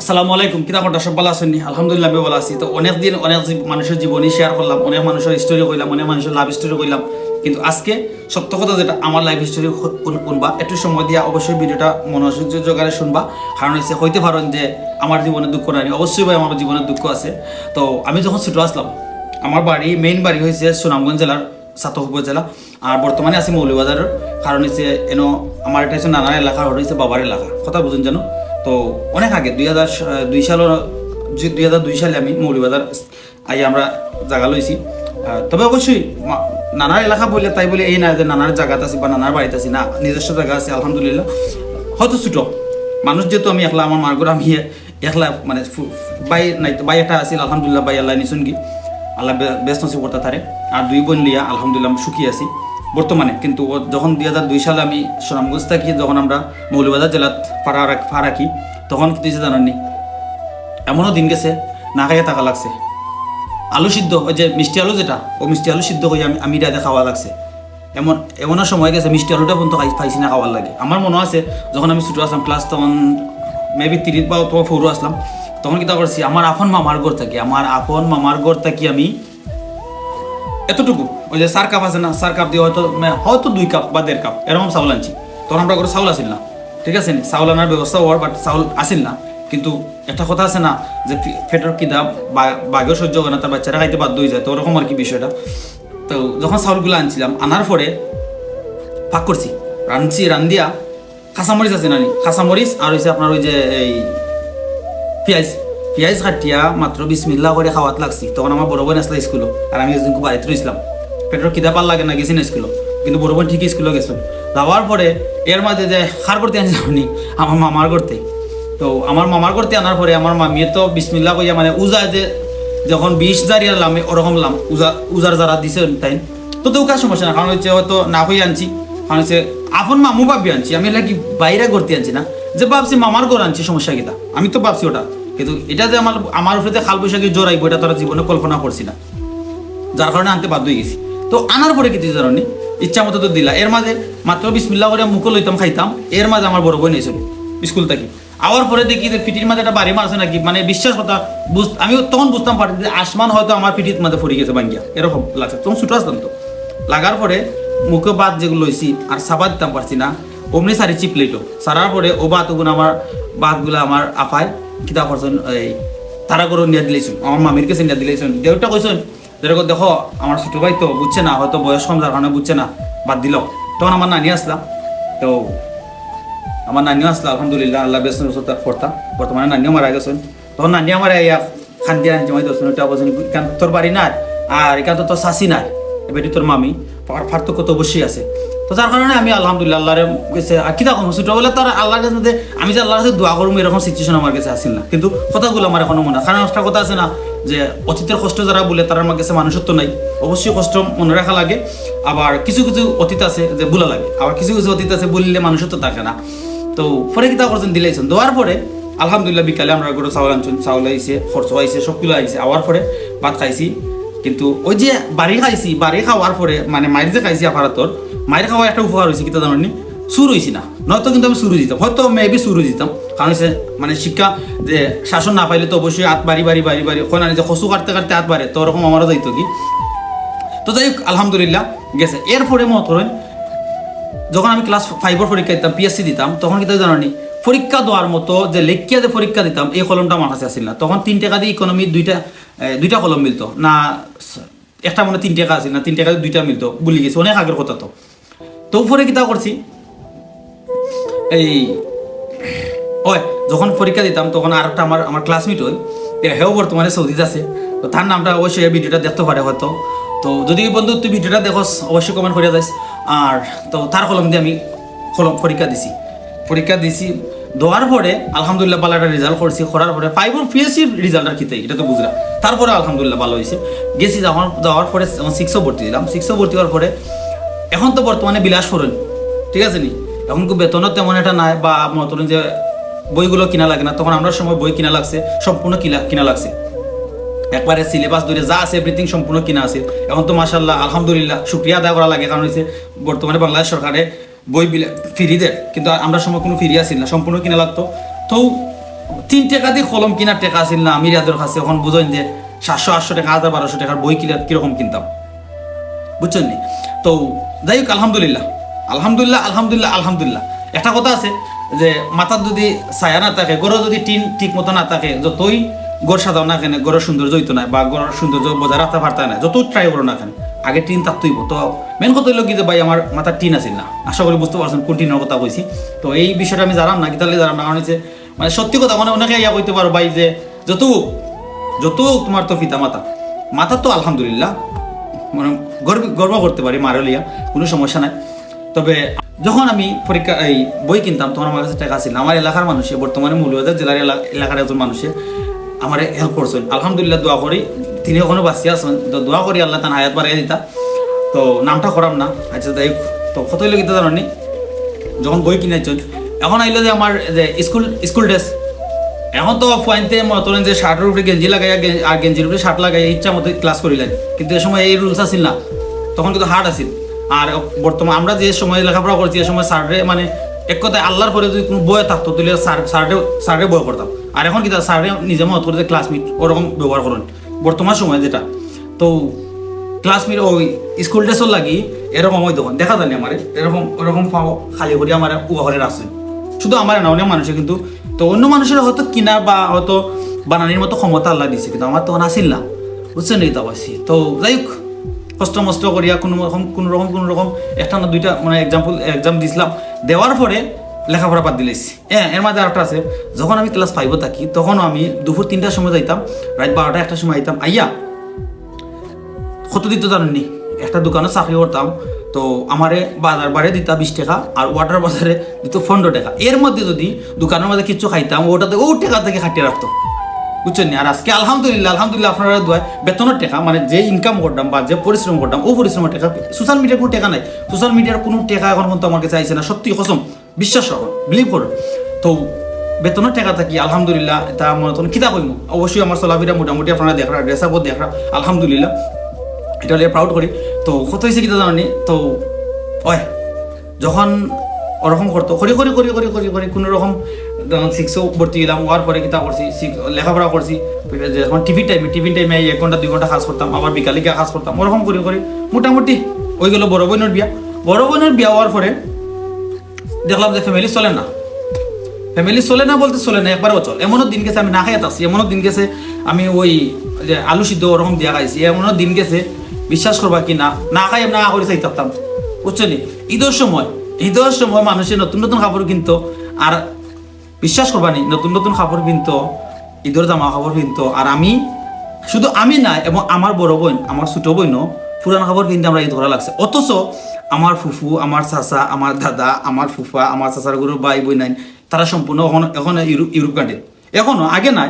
আসসালামু আলাইকুম কিতা কথা সব ভালো আছেন? আলহামদুলিল্লাহ, আমি ভালো আছি। তো অনেক দিন, অনেক মানুষের জীবনী শেয়ার করলাম, অনেক মানুষের স্টোরি কইলাম, অনেক মানুষের লাভ স্টোরি কইলাম। কিন্তু আজকে সত্য কথা যেটা, আমার লাইফ স্টোরি শুনবা একটু সময় দিয়া অবশ্যই ভিডিওটা মনোযোগ জোগাড়ে শুনবা। কারণ হচ্ছে, হইতে পারেন যে আমার জীবনে দুঃখ নাই, অবশ্যই ভাই আমার জীবনে দুঃখ আছে। তো আমি যখন ছোটো আসলাম, আমার বাড়ি মেইন বাড়ি হয়েছে সুনামগঞ্জ জেলার সাতক উপজেলা আর বর্তমানে আছি মৌলবাজারের কারণ হচ্ছে, এন আমার এটা হচ্ছে নানার এলাকা হচ্ছে বাবার এলাকা। কথা বুঝুন জানো তো অনেক আগে, দুই হাজার দুই সালের দুই হাজার দুই সালে আমি মৌলবাজার আই আমরা জায়গা লইছি। তবে অবশ্যই নানার এলাকা বললে তাই বলে, এই না যে নানার জায়গাতে আছি বা নানার বাড়িতে আছি, না, নিজস্ব জায়গা আছে, আলহামদুলিল্লাহ। হয়তো ছোটো, মানুষ যেহেতু আমি একলা, আমার মার ঘরে আমি একলা মানে বাই নাই, বাই একটা আছিল, আলহামদুলিল্লাহ, বাই আল্লাহ নিছুন কি আল্লাহ ব্যস্ত করতে তারে। আর দুই বোন লিয়া, আলহামদুলিল্লাহ, সুখী আছি। বর্তমানে। কিন্তু যখন দুই হাজার দুই সালে আমি সুনামগঞ্জ থাকি, যখন আমরা মৌলবাজার জেলাত ফাড়া পা রাখি, তখন কি দিয়েছে জানাননি এমনও দিন গেছে, না খাইয়ে থাকা লাগছে। আলু সিদ্ধ, ওই যে মিষ্টি আলু যেটা, ও মিষ্টি আলু সিদ্ধ হয়ে আমি আমি রাতে খাওয়া লাগছে। এমন এমনও সময় গেছে, মিষ্টি আলুটা পর্যন্ত খাই পাইছি না খাওয়ার লাগে। আমার মনে আছে, যখন আমি ছোটো আসলাম ক্লাস তখন মেবি তিরিশ বা তোমার ফোরও আসলাম, তখন কিতা করছি, আমার আপন মামার ঘর থাকি। আমার আপন মামার ঘর থাকি আমি এতটুকু। ওই যে সার কাপ আছে না সার কাপ দিয়ে হয়তো মানে হয়তো দুই কাপ বা দেড় কাপ, এরকম চাউল আনছি। তখন আমরা করে চাউল আসিল না। ঠিক আছে চাউল আনার ব্যবস্থা হওয়ার বাট চাউল আসিল না। কিন্তু একটা কথা আছে না, যে ফি- পেটের কিদা বাঘেও সহ্য করে না, তার বাচ্চারা খাইতে বাধ্য হয়ে যায়, তো ওরকম আর কি বিষয়টা। তো যখন চাউলগুলো আনছিলাম, আনার পরে ফাঁক করছি। রাঁধছি, রান্ধিয়া, কাঁচামরিচ আছে নানি কাঁচামরিচ আর হয়েছে আপনার ওই যে এই পেঁয়াজ। পেঁয়াজ কাটিয়া মাত্র বিসমিল্লা করে খাওয়াত লাগছি। তখন আমার বড় বোন আসলে স্কুলো আর আমি ওই বাড়িতে রয়েছিলাম পেটের খিদা পাল লাগে না, গেছি না স্কুলো কিন্তু বড় বোন ঠিকই স্কুলে গেছিল। যাওয়ার পরে এর মাঝে যে খার করতে আনছিলাম নি আমার মামার করতে তো আমার মামার করতে আনার পরে আমার মামিয়ে তো বিসমিল্লা কইয়া মানে উজা যে, যখন বিষ দাঁড়িয়ে লামে ওরকম লাম, উজা উজার যারা দিছে তাই তো তো কার সমস্যা না কারণ হচ্ছে হয়তো না হয়ে আনছি কারণ হচ্ছে আপন মামু ভাবি আনছি, আমি লাগি বাইরে করতে আনছি না। যে ভাবছি মামার ঘর আনছি সমস্যা কিতা আমি তো ভাবছি ওটা। কিন্তু এটা যে আমার আমার উপরে খাল বৈশাখী জোর আইব, এটা তোরা জীবনে কল্পনা করছি না। যার কারণে আনতে বাধ্য হয়ে গেছি। তো আনার পরে কি দিতে জানি ইচ্ছা মতো তো দিলা। এর মাঝে মাত্র বিসমিল্লা করে মুখে লইতাম, খাইতাম। এর মাঝে আমার বড় বোন এসেছিল স্কুল থেকে। আওয়ার পরে দেখি যে পিঠির মাঝে একটা বাড়ি মারছে নাকি মানে বিশ্বাস কথা বুঝ আমি তখন বুঝতাম পারি যে আসমান হয়তো আমার পিঠির মাঝে পড়ে গেছে বাঙ্গিয়া এরকম লাগছে। তখন ছুটো আসতাম তো। লাগার পরে মুখে বাদ যেগুলো লইছি, আর সাবাদ দিতাম পারছি না। অমনি সারি চিপ লইতো সারার পরে ও বাত ওগুলো আমার বাতগুলো আমার আফায় কিতা করছেন এই তারা করে নিয়ে দিলেছেন আমার মামির কাছে নিয়ে দিলেছেন দেউটা কইছেন যেরকম দেখো আমার ছোট ভাই তো বুঝছে না, হয়তো বয়স কম যার কারণে বুঝছে না, বাদ দিল তখন আমার নানি আসলাম তো আমার নানিও আসলো আলহামদুলিল্লাহ, আল্লাহ বেশ ফোরতা বর্তমানে নানিও মারা গেছেন তখন নানি আমার ইয়া খান্দি আনছি আমি দর্শন ওটা বলছেন এখান তোর বাড়ি নাই আর এখান তো তোর শাসি নাই। এবারে তোর মামি পার্থক্য তো অবশ্যই আছে। তো যার কারণে আমি আলহামদুলিল্লাহ আল্লাহর আর কিতা কম ছোটবেলা তার আল্লাহর কাছে আমি যে আল্লাহর কাছে দোয়া করব এরকম সিচুয়েশন আমার কাছে আসিল না। কিন্তু কথাগুলো আমার এখনও মনে। কারণ একটা কথা আছে না, যে অতীতের কষ্ট যারা বলে তারা আমার কাছে মানুষত্ব নাই। অবশ্যই কষ্ট মনে রাখা লাগে। আবার কিছু কিছু অতীত আছে যে ভুলা লাগে। আবার কিছু কিছু অতীত আছে বললে মানুষত্ব থাকে না। তো পরে কিতা করছেন দিলাইছেন দেওয়ার পরে, আলহামদুলিল্লাহ, বিকালে আমরা করে চাউল আনছেন চাউল আইছে খরচ আইছে সবগুলো আইছে আওয়ার পরে ভাত খাইছি। কিন্তু ওই যে বাড়ি খাইছি বাড়ি খাওয়ার পরে মানে মায়ের যে খাইছি আপারাতর মায়ের খাওয়া একটা উপকার হয়েছে, কিতা জানি সুর হয়েছি না। নয়তো কিন্তু আমি সুরু দিতাম হয়তো মেবি সুরু দিতাম কারণ হচ্ছে মানে শিক্ষা যে শাসন না পাইলে তো অবশ্যই হাত বাড়ি বাড়ি বাড়ি বাড়ি। ওখানে যে খসু কাটতে কাটতে হাত বাড়ে, তো ওরকম আমারও যাইতো কি? তো যাই হোক, আলহামদুলিল্লাহ, গেছে। এরপরে মত করেন, যখন আমি ক্লাস ফাইভের পরীক্ষা দিতাম পিএসসি দিতাম, তখন কিন্তু জানি পরীক্ষা দেওয়ার মতো যে লেখিয়া যে পরীক্ষা দিতাম, এই কলমটা আমার কাছে আসছিল না। তখন তিন টাকা দিয়ে ইকোনমি দুইটা দুইটা কলম মিলতো। না স- একটা মানে তিন টাকা আছিল না, তিন টাকা দুইটা মিলতো। ভুলি গেছি, অনেক আগের কথা তো। তো কিতা করছি? এই, ওই, যখন পরীক্ষা দিতাম, তখন আর একটা আমার আমার ক্লাসমেট তে হেও বর্তমানে সৌদিতে আছে। তো তার নামটা অবশ্যই এই ভিডিওটা দেখতে পারে হয়তো। তো যদি বন্ধু তুই ভিডিওটা দেখোস, অবশ্যই কমেন্ট করে যাইস। আর, তো তার কলম দিয়ে আমি কলম পরীক্ষা দিছি। পরীক্ষা দিছি, দেওয়ার পরে আলহামদুলিল্লাহ ভালো একটা রেজাল্ট করছি। করার পরে ফাইভর পিএসসির রেজাল্টটা খিতে এটা তো বুঝলাম। তারপরে আলহামদুলিল্লাহ ভালো হয়েছে গেছি যাওয়ার যাওয়ার পরে সিক্সও ভর্তি দিলাম। সিক্সও ভর্তি হওয়ার পরে এখন তো বর্তমানে বিলাস ফোরন, ঠিক আছে নি? এখন খুব বেতনও তেমন একটা নাই বা ধরুন যে বইগুলো কিনা লাগে না, তখন আমরা সময় বই কিনা লাগছে, সম্পূর্ণ কিনা কিনা লাগছে। একবারে সিলেবাস ধরে যা আছে এভরিথিং সম্পূর্ণ কিনা আছে। এখন তো মাসাল্লাহ আলহামদুলিল্লাহ, শুক্রিয়া আদায় করা লাগে, কারণ হচ্ছে বর্তমানে বাংলাদেশ সরকারে বই বিলে ফিরি দেয়, কিন্তু আমরা সময় কোনো ফ্রি আসিল না, সম্পূর্ণ কিনা লাগতো। তো তিন টাকা দিয়ে কলম কিনার টাকা আছিল না আমি রিয়াদের কাছে, এখন বুঝেন যে সাতশো, আটশো টাকা, হাজার, বারোশো টাকার বই কিনা কীরকম কিনতাম। বুঝছেন নি তো যাই হোক, আলহামদুলিল্লাহ। আলহামদুলিল্লাহ আলহামদুলিল্লাহ আলহামদুলিল্লাহ। একটা কথা আছে যে মাথার যদি ছায়া না থাকে গড় যদি টিন ঠিক মতো না থাকে যতই গড় সাজাও না কেন, গড়ের সৌন্দর্য হইতো না বা গড়ের সৌন্দর্য বজায় রাখতে পারতে না যত ট্রাই করো না কেন, আগে টিন থাকতেইব তো মেন কথা হইল কি যে, ভাই, আমার মাথার টিন আছিল না। আশা করি বুঝতে পারছেন কোন টিনের কথা কইছি। তো এই বিষয়টা আমি জানাম না কিতালে জানাম না, কারণ হচ্ছে মানে সত্যি কথা মানে অনেকে ইয়া কইতে পারো, ভাই, যে যত যত তোমার তো পিতা মাতা মাতা তো আলহামদুলিল্লাহ গর্ব গর্ব করতে পারি মারলিয়া কোনো সমস্যা নাই। তবে যখন আমি পরীক্ষা, এই বই কিনতাম, তখন আমার কাছে টাকা ছিল। আমার এলাকার মানুষে, বর্তমানে মৌলবাজার জেলার এলা- এলাকার একজন মানুষে আমার হেল্প করছেন আলহামদুলিল্লাহ, দোয়া করি। তিনি এখনও বাঁচিয়ে আছেন। তো দোয়া করি আল্লাহ তার হায়াত বাড়িয়ে দিতা। তো নামটা করাম না আচ্ছা তাই তো কত কিন্তু জানি যখন বই কিনেছেন এখন আইলো যে আমার যে স্কুল স্কুল ড্রেস এখন তো পয়েন্টে মতলেন যে শার্টের উপরে গেঞ্জি লাগাই আর গেঞ্জির উপরে শার্ট লাগাই ইচ্ছা মতো ক্লাস করিলেন কিন্তু এ সময় এই রুলস আসিল না। তখন কিন্তু হার্ড আসিল আর বর্তমান আমরা যে সময় লেখাপড়া করছি, এ সময় স্যারে মানে এক কথায় আল্লাহর পরে যদি কোনো বই থাকতো, তাহলে স্যার স্যারে স্যারে বই করতাম আর এখন কিন্তু স্যারে নিজে মত করে যে ক্লাসমেট ওরকম ব্যবহার করেন। বর্তমান সময় যেটা। তো ক্লাসমেট ওই স্কুল ড্রেসও লাগি এরকম ওই দোকান। দেখা জানি আমার। এরকম ওরকম খালি করি আমার উয়া ঘরে রাখছে। শুধু আমার না, অনেক মানুষের কিন্তু তো অন্য মানুষের হয়তো কিনা বা হয়তো বানানির মতো ক্ষমতা আল্লাহ দিছে, কিন্তু আমার তখন আসিল না। বুঝছেন এই তাবাসি তো যাই হোক, কষ্ট মষ্ট করিয়া কোনো রকম কোনো রকম কোনো রকম একটা না দুইটা মানে এক্সাম্পল এক্সাম দিছিলাম। দেওয়ার পরে লেখাপড়া বাদ দিলেছি হ্যাঁ এর মাঝে আরেকটা আছে, যখন আমি ক্লাস ফাইভে থাকি, তখন আমি দুপুর তিনটার সময় যাইতাম, রাত বারোটা, একটার সময় আইতাম। আইয়া কত দিত জানেননি, একটা দোকানে চাকরি করতাম তো আমারে বাজার বারে দিতা বিশ টাকা আর ওয়াটার বাজারে দিত পনেরো টাকা। এর মধ্যে যদি দোকানের মধ্যে কিছু খাইতাম, ওটাতে ও টাকা থেকে খাটিয়ে রাখতো। বুঝছেন? আর আজকে আলহামদুলিল্লাহ আলহামদুলিল্লাহ আপনারা দোয়ায় বেতনের টাকা মানে যে ইনকাম করতাম বা যে পরিশ্রম করতাম, ও পরিশ্রমের টাকা সোশ্যাল মিডিয়ার কোনো টাকা নাই। সোশ্যাল মিডিয়ার কোনো টাকা এখন পর্যন্ত আমার কাছে আইছে না। সত্যি কসম, বিশ্বাস করো বিলিভ করো তো বেতনের টাকা থাকি, আলহামদুলিল্লাহ তা মনে তখন কিতা অবশ্যই আমার চলাফেরা মোটামুটি আপনারা দেখরা ড্রেসাপও দেখরা, আলহামদুলিল্লাহ। এটা হলে প্রাউড করি তো কত হয়েছে কিতা জানি তো ওই যখন ওরকম করতো করি করি করি করি করি করি কোনো রকম সিক্সও ভর্তি গেলাম হওয়ার পরে কিতা করছি six- লেখাপড়া করছি যখন টিভি টাইমে টিভি টাইমে এক ঘণ্টা দুই ঘণ্টা কাজ করতাম আবার বিকালে গিয়ে কাজ করতাম ওরকম করি করি মোটামুটি ওই গেলো বড় বোনের বিয়া। বড় বোনের বিয়া হওয়ার পরে দেখলাম যে ফ্যামিলি চলে না। ফ্যামিলি চলে না বলতে চলে না একবারও চল এমনও দিন গেছে, আমি না খাইতে আসছি এমনও দিন গেছে, আমি ওই যে আলু সিদ্ধ ওরকম দিয়া খাইছি এমনও দিন গেছে, বিশ্বাস করবা কি না? না খাই না করে চাই থাকতাম বুঝছ নি? ঈদের সময় ঈদের সময় মানুষের নতুন নতুন কাপড় কিনতো, আর বিশ্বাস করবা নি, নতুন নতুন কাপড় কিনতো, ঈদের জামা কাপড় কিনতো, আর আমি, শুধু আমি না, এবং আমার বড় বোন, আমার ছোট বোনও পুরান কাপড় কিনতে আমরা ঈদ করা লাগছে। অথচ আমার ফুফু, আমার চাচা, আমার দাদা, আমার ফুফা, আমার চাচার গরু ভাই, বোন নাই তারা সম্পূর্ণ এখন এখন ইউরোপ ইউরোপ কান্ট্রি এখনও, আগে নাই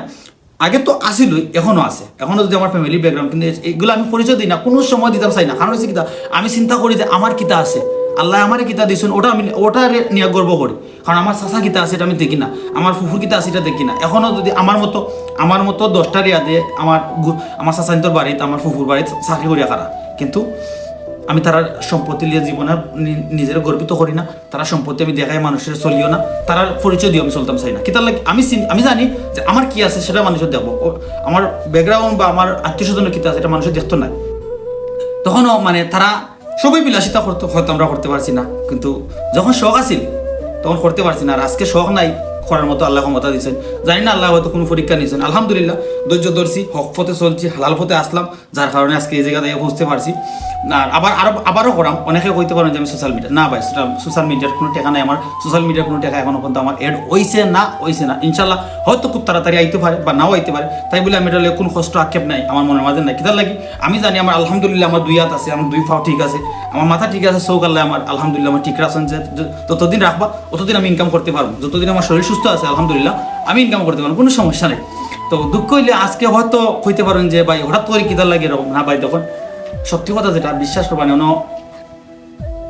আগে তো আসিলই, এখনও আছে। এখনও যদি আমার ফ্যামিলি ব্যাকগ্রাউন্ড কিন্তু এগুলো আমি পরিচয় দিই না, কোনো সময় দিতাম চাই না। কারণ হচ্ছে কিতা আমি চিন্তা করি যে আমার কিতা আছে। আল্লাহ আমার কিতা দিয়েছেন, ওটা আমি ওটা নিয়ে গর্ব করি। কারণ আমার চাচা কিতা আছে এটা আমি দেখি না, আমার ফুফুর কিতা আছে এটা দেখি না। এখনও যদি আমার মতো আমার মতো দশটা রিয়াদে আমার আমার চাচান্তর বাড়িতে, আমার ফুফুর বাড়িতে চাকরি করিয়া খারা কিন্তু আমি তারা সম্পত্তি নিয়ে জীবনে নিজের গর্বিত করি না। তারা সম্পত্তি আমি দেখাই মানুষের চলিও না। তারার পরিচয় দিয়ে আমি চলতাম চাই না। কি তার আমি আমি জানি যে আমার কি আছে সেটা মানুষের দেখব। আমার ব্যাকগ্রাউন্ড বা আমার আত্মীয় স্বজনের কি আছে এটা মানুষের দেখতো না তখনও মানে তারা সবই বিলাসিতা করতে, হয়তো আমরা করতে পারছি না। কিন্তু যখন শখ আসিল তখন করতে পারছি না। আর আজকে শখ নাই করার মতো আল্লাহ ক্ষমতা দিয়েছেন জানি না আল্লাহ হয়তো কোনো পরীক্ষা নিয়েছেন আলহামদুলিল্লাহ ধৈর্য ধরছি হক পথে চলছি, হালাল পথে আসলাম যার কারণে আজকে এই জায়গাতে বুঝতে পারছি। আর আবার আরও, আবারও করাম, অনেকে কইতে পারেন যে আমি সোশ্যাল মিডিয়া না ভাই সেটা সোশ্যাল মিডিয়ার কোনো টাকা নাই আমার। সোশ্যাল মিডিয়ার কোনো টাকা এখনও পর্যন্ত আমার এড হইছে না হইছে না। ইনশাল্লাহ হয়তো খুব তাড়াতাড়ি আইতে পারে বা নাও আইতে পারে। তাই বলে আমি এটা কোনো কষ্ট, আক্ষেপ নাই, আমার মনের মাঝে নাই। কিতার লাগি? আমি জানি আমার আলহামদুলিল্লাহ আমার দুই হাত আছে, আমার দুই পাও ঠিক আছে, আমার মাথা ঠিক আছে চৌক আল্লাহ আমার আলহামদুলিল্লাহ আমার ঠিক রাখছেন যে যতদিন রাখবা ততদিন আমি ইনকাম করতে পারব। যতদিন আমার শরীর সুস্থ আছে, আলহামদুলিল্লাহ। আমি ইনকাম করতে পারব কোনো সমস্যা নেই। তো দুঃখ হইলে আজকে হয়তো কইতে পারেন যে, ভাই, হঠাৎ করে কিতার লাগে? এরকম না ভাই, তখন সত্যি কথা যেটা, বিশ্বাস করবা না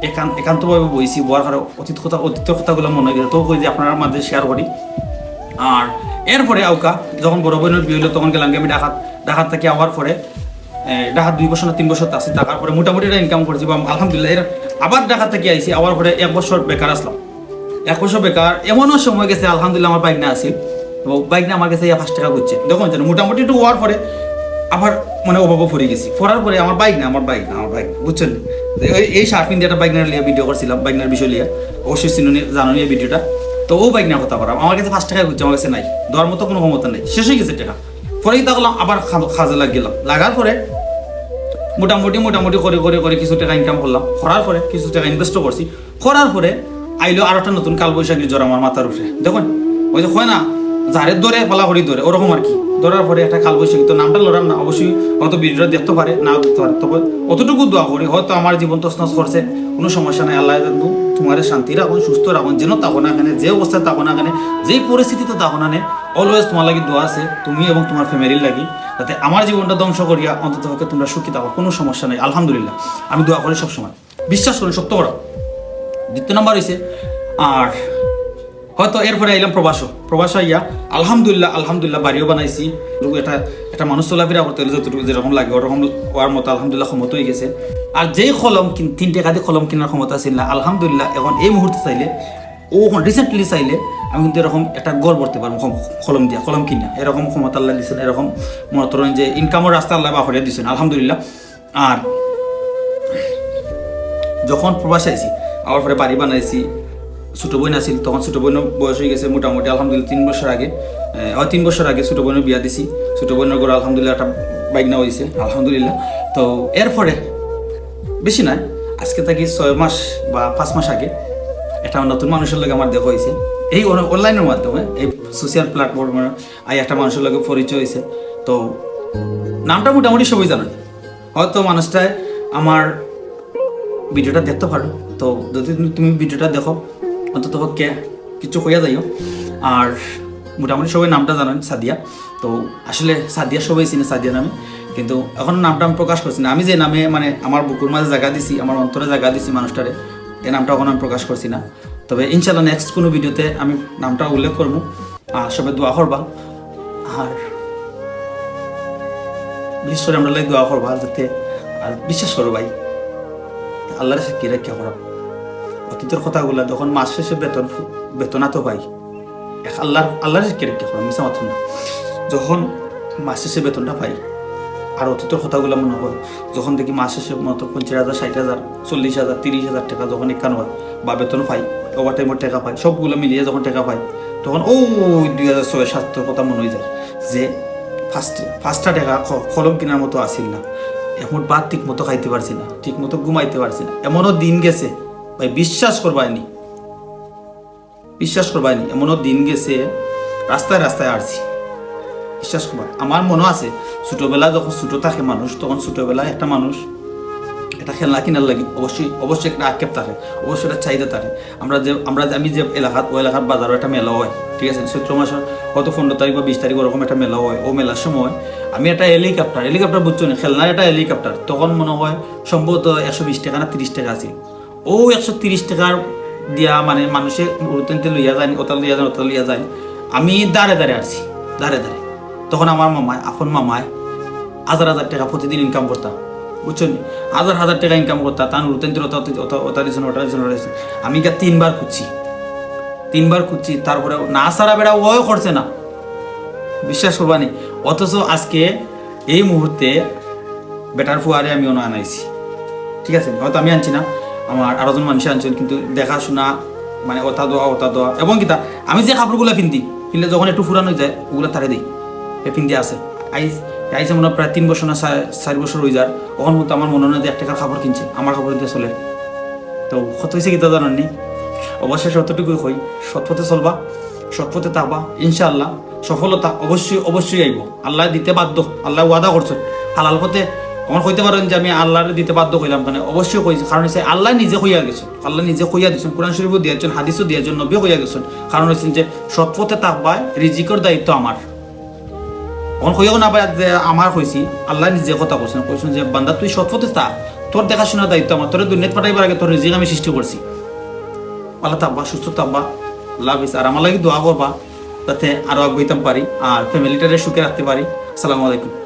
একান্ত একান্তভাবে বইছি বলার কারণে অতীত কথা অতীতের কথাগুলো মনে হয় তো কই যে, আপনার মাঝে শেয়ার করি। আর এরপরে আউকা, যখন বড় বোনের বিয়ে হলো তখন গেলাম আমি ডাকাত ডাকাত থেকে আওয়ার পরে। ডাকাত দুই বছর না, তিন বছর আসি টাকার পরে মোটামুটি ইনকাম করছি বা আলহামদুলিল্লাহ, এর আবার ডাকাত থেকে আইসি আওয়ার পরে এক বছর বেকার আসলাম। এক বছর বেকার এমনও সময় গেছে, আলহামদুলিল্লাহ আমার বাইক না আসি তো বাইক না আমার কাছে ইয়া পাঁচ টাকা করছে। দেখুন যেন মোটামুটি একটু হওয়ার পরে আবার মানে অভাবে পড়ে গেছি। পড়ার পরে আমার বাইক না, আমার বাইক না, আমার বাইক, বুঝছেন? এই- শার্ট পিন দিয়ে একটা বাইক নিয়ে ভিডিও করছিলাম, বাইক নিয়ে বিষয় লিয়া। অবশ্যই চিনুনি জানো এই ভিডিওটা তো ও বাইক নিয়ে কথা বলা আমার কাছে পাঁচ টাকা করছে আমার কাছে নাই। দেওয়ার মতো কোনো ক্ষমতা নেই। শেষ হয়ে গেছে টাকা। পরে দেখলাম আবার খাজে লাগ গেলাম লাগার পরে মোটামুটি মোটামুটি করে করে করে কিছু টাকা ইনকাম করলাম। করার পরে কিছু টাকা ইনভেস্টও করছি। করার পরে আইলো আর একটা নতুন কাল বৈশাখী জ্বর আমার মাথার উপরে। দেখুন, ওই যে হয় না ধরে ফলা করি ধরে ওরকম আর কি। ধরার পরে একটা কাল বৈশাখী তো নামটা লড়াম না, অবশ্যই হয়তো ভিডিওটা দেখতে পারে, নাও দেখতে পারে। তবে অতটুকু দোয়া করি, হয়তো আমার জীবন তসনস করছে, কোনো সমস্যা নাই, আল্লাহ জানব তোমার শান্তি রাখুন, সুস্থ রাখুন, যেন থাকো না এখানে যে অবস্থায় থাকো না এখানে যেই পরিস্থিতিতে থাকো না অলওয়েজ তোমার লাগি দোয়া আছে, তুমি এবং তোমার ফ্যামিলির লাগি, যাতে আমার জীবনটা ধ্বংস করিয়া অন্তত তোমরা সুখী থাকো, কোনো সমস্যা নেই, আলহামদুলিল্লাহ। আমি দোয়া করি সবসময়। বিশ্বাস করি সত্য বড় দ্বিতীয় নাম্বার হয়েছে আর হয়তো এরপরে আইলাম প্রবাস প্রবাস আইয়া আলহামদুলিল্লাহ আলহামদুলিল্লাহ বাড়িও বানাইছি। একটা একটা মানুষ চলাফেরা করতে হলে যতটুকু যেরকম লাগে, ওরকম হওয়ার মতো আলহামদুলিল্লাহ ক্ষমতা হয়ে গেছে। আর যেই কলম কিন তিন টাকা কলম কেনার ক্ষমতা ছিল না, আলহামদুলিল্লাহ এখন এই মুহূর্তে চাইলে, ও রিসেন্টলি চাইলে, আমি কিন্তু এরকম একটা গড় করতে পারব কলম দিয়া, কলম কিনা। এরকম ক্ষমতা আল্লাহ দিচ্ছেন এরকম মনে করেন যে ইনকামের রাস্তা আল্লাহ বাফরিয়া দিচ্ছেন আলহামদুলিল্লাহ। আর যখন প্রবাসে আইছি আমার পরে বাড়ি বানাইছি। ছোটো বোন আছিল, তখন ছোটো বোনের বয়স হয়ে গেছে মোটামুটি, আলহামদুলিল্লাহ, তিন বছর আগে। হয় তিন বছর আগে ছোটো বোনের বিয়া দিছি। ছোটো বোনের ঘরে আলহামদুলিল্লাহ একটা বাইক নেওয়া হয়েছে আলহামদুলিল্লাহ। তো এরপরে, বেশি নয়, আজকে থাকি ছয় মাস বা পাঁচ মাস আগে একটা নতুন মানুষের লগে আমার দেখা হয়েছে এই অনলাইনের মাধ্যমে, এই সোশ্যাল প্ল্যাটফর্মে আই একটা মানুষের লগে পরিচয় হয়েছে তো নামটা মোটামুটি সবাই জানেন। হয়তো মানুষটায় আমার ভিডিওটা দেখতে পারো। তো যদি তুমি- ভিডিওটা দেখো, অন্তত পক্ষে কিছু কইয়া যাইও। আর মোটামুটি সবাই নামটা জানেন, সাদিয়া। তো আসলে সাদিয়া সবাই চিনে সাদিয়া নামে। কিন্তু এখন নামটা আমি প্রকাশ করছি না। আমি যে নামে মানে আমার বুকুর মাঝে জায়গা দিছি, আমার অন্তরে জায়গা দিছি মানুষটারে এই নামটা এখন আমি প্রকাশ করছি না। তবে ইনশাল্লাহ নেক্সট কোনো ভিডিওতে আমি নামটা উল্লেখ করব। আর সবাই দোয়া করবা। আর বিশেষ করে আমরা দোয়া করবা, যাতে আর বিশ্বাস করো ভাই, আল্লাহর সাক্ষী রেখা করা অতীতের কথাগুলো যখন মাস শেষে বেতন বেতনা তো পাই আল্লাহর আল্লাহর সাক্ষী রেখা করা মিশা না। যখন মাস শেষে বেতনটা পাই, আর অতীতের কথাগুলো মনে হয়, যখন দেখি মাস শেষে মতো পঞ্চাশ হাজার, ষাট হাজার, চল্লিশ হাজার, তিরিশ হাজার টাকা যখন একান্ন হয়, বা বেতন পাই ওভার টাইমের টাকা পাই, সবগুলো মিলিয়ে যখন টাকা পাই, তখন ও দুই হাজার ছয় সাতের কথা মনে হয়ে যায় যে ফার্স্ট ফার্স্টটা টাকা কলম কেনার মতো আসিল না। এখন ভাত ঠিক মতো খাইতে পারছি না, ঠিক মতো ঘুমাইতে পারছি না। এমনও দিন গেছে ভাই, বিশ্বাস করবাইনি বিশ্বাস করবাইনি এমনও দিন গেছে, রাস্তায় রাস্তায় আসছি বিশ্বাস করবা, আমার মনে আছে, ছোটবেলা যখন ছোট থাকে মানুষ, তখন ছোটবেলায় একটা মানুষ একটা খেলনা কিনার লাগি, অবশ্যই অবশ্যই একটা আক্ষেপ থাকে, অবশ্যই একটা চাহিদা থাকে। আমরা যে, আমরা আমি যে এলাকাত ও এলাকার বাজারও একটা মেলা হয়, ঠিক আছে? চৈত্র মাসের হয়তো পনেরো তারিখ বা বিশ তারিখ ওরকম একটা মেলা হয়, ও মেলার সময় আমি একটা হেলিকপ্টার হেলিকপ্টার বুঝছ না? খেলনার একটা হেলিকপ্টার তখন মনে হয় সম্ভবত একশো বিশ টাকা না তিরিশ টাকা আছে। ও একশো তিরিশ টাকার দিয়া মানে মানুষে উড়তেনতে লইয়া যায় ওটা লইয়া যায় ওটা লইয়া যায়। আমি দাঁড়ে দাঁড়ে আসছি দাঁড়ে দাঁড়ে তখন আমার মামায় আপন মামায় হাজার হাজার টাকা প্রতিদিন ইনকাম করতাম বুঝছেন? হাজার হাজার টাকা ইনকাম করতাম তার উঠতেন ওটা ওটা ওটা দিয়েছেন ওটা দিয়েছেন ওটা আমি গা তিনবার খুঁজছি তিনবার খুঁজছি, তারপরে না সারা বেড়া ও করছে না। বিশ্বাস করবানি অথচ আজকে এই মুহূর্তে বেটার ফুয়ারে আমি অন্য আনাইছি। ঠিক আছে হয়তো আমি আনছি না। আমার আরও জন মানুষ আনছেন কিন্তু দেখাশোনা মানে ওটা দোয়া ওটা দেওয়া এবং কিতা আমি যে কাপড়গুলো পিন্দি কিনলে যখন একটু ফুরানো যায়, ওগুলো তারে দিই। এ পিন্দি আছে। আইস, আইসে মনে প্রায় তিন বছর না চার- বছর হয়ে যার। তখন মতো আমার মনে হয় যে এক টাকার কিনছে, আমার কাপড় দিয়ে চলে। তো কত হয়েছে কিতা জানাননি অবশ্যই সত্যটুকুই কই সৎপথে চলবা সৎপথে থাকবা, ইনশাআল্লাহ। সফলতা অবশ্যই অবশ্যই আইব। আল্লাহ দিতে বাধ্য, আল্লাহ ওয়াদা করছেন। হালাল পথে আমার কইতে পারেন যে আমি আল্লাহর দিতে বাধ্য কইলাম মানে অবশ্যই কইছি। কারণ হচ্ছে আল্লাহ নিজে কইয়া গেছেন। আল্লাহ নিজে কইয়া দিয়েছেন, কোরআন শরীফও দিয়েছেন, হাদিসও দিয়েছেন, নবীও কইয়া গেছেন। কারণ হচ্ছে যে সৎপথে থাকবা, রিজিকর দায়িত্ব আমার। অন কইও না যে আমার কইছি, আল্লাহ নিজে কথা কইছেন। কইছেন যে, বান্দা, তুই সৎপথে থাক। তোর দেখাশোনার দায়িত্ব আমার। তোর দুনিয়াত পাঠাইবার আগে তোর রিজিক আমি সৃষ্টি করছি। ভালো থাকবা, সুস্থ থাকবা। লাভ আর আমার লাগে দোয়া করবা, যাতে আরও আগ পারি, আর ফ্যামিলিটারে সুখে রাখতে পারি। আসসালামু আলাইকুম।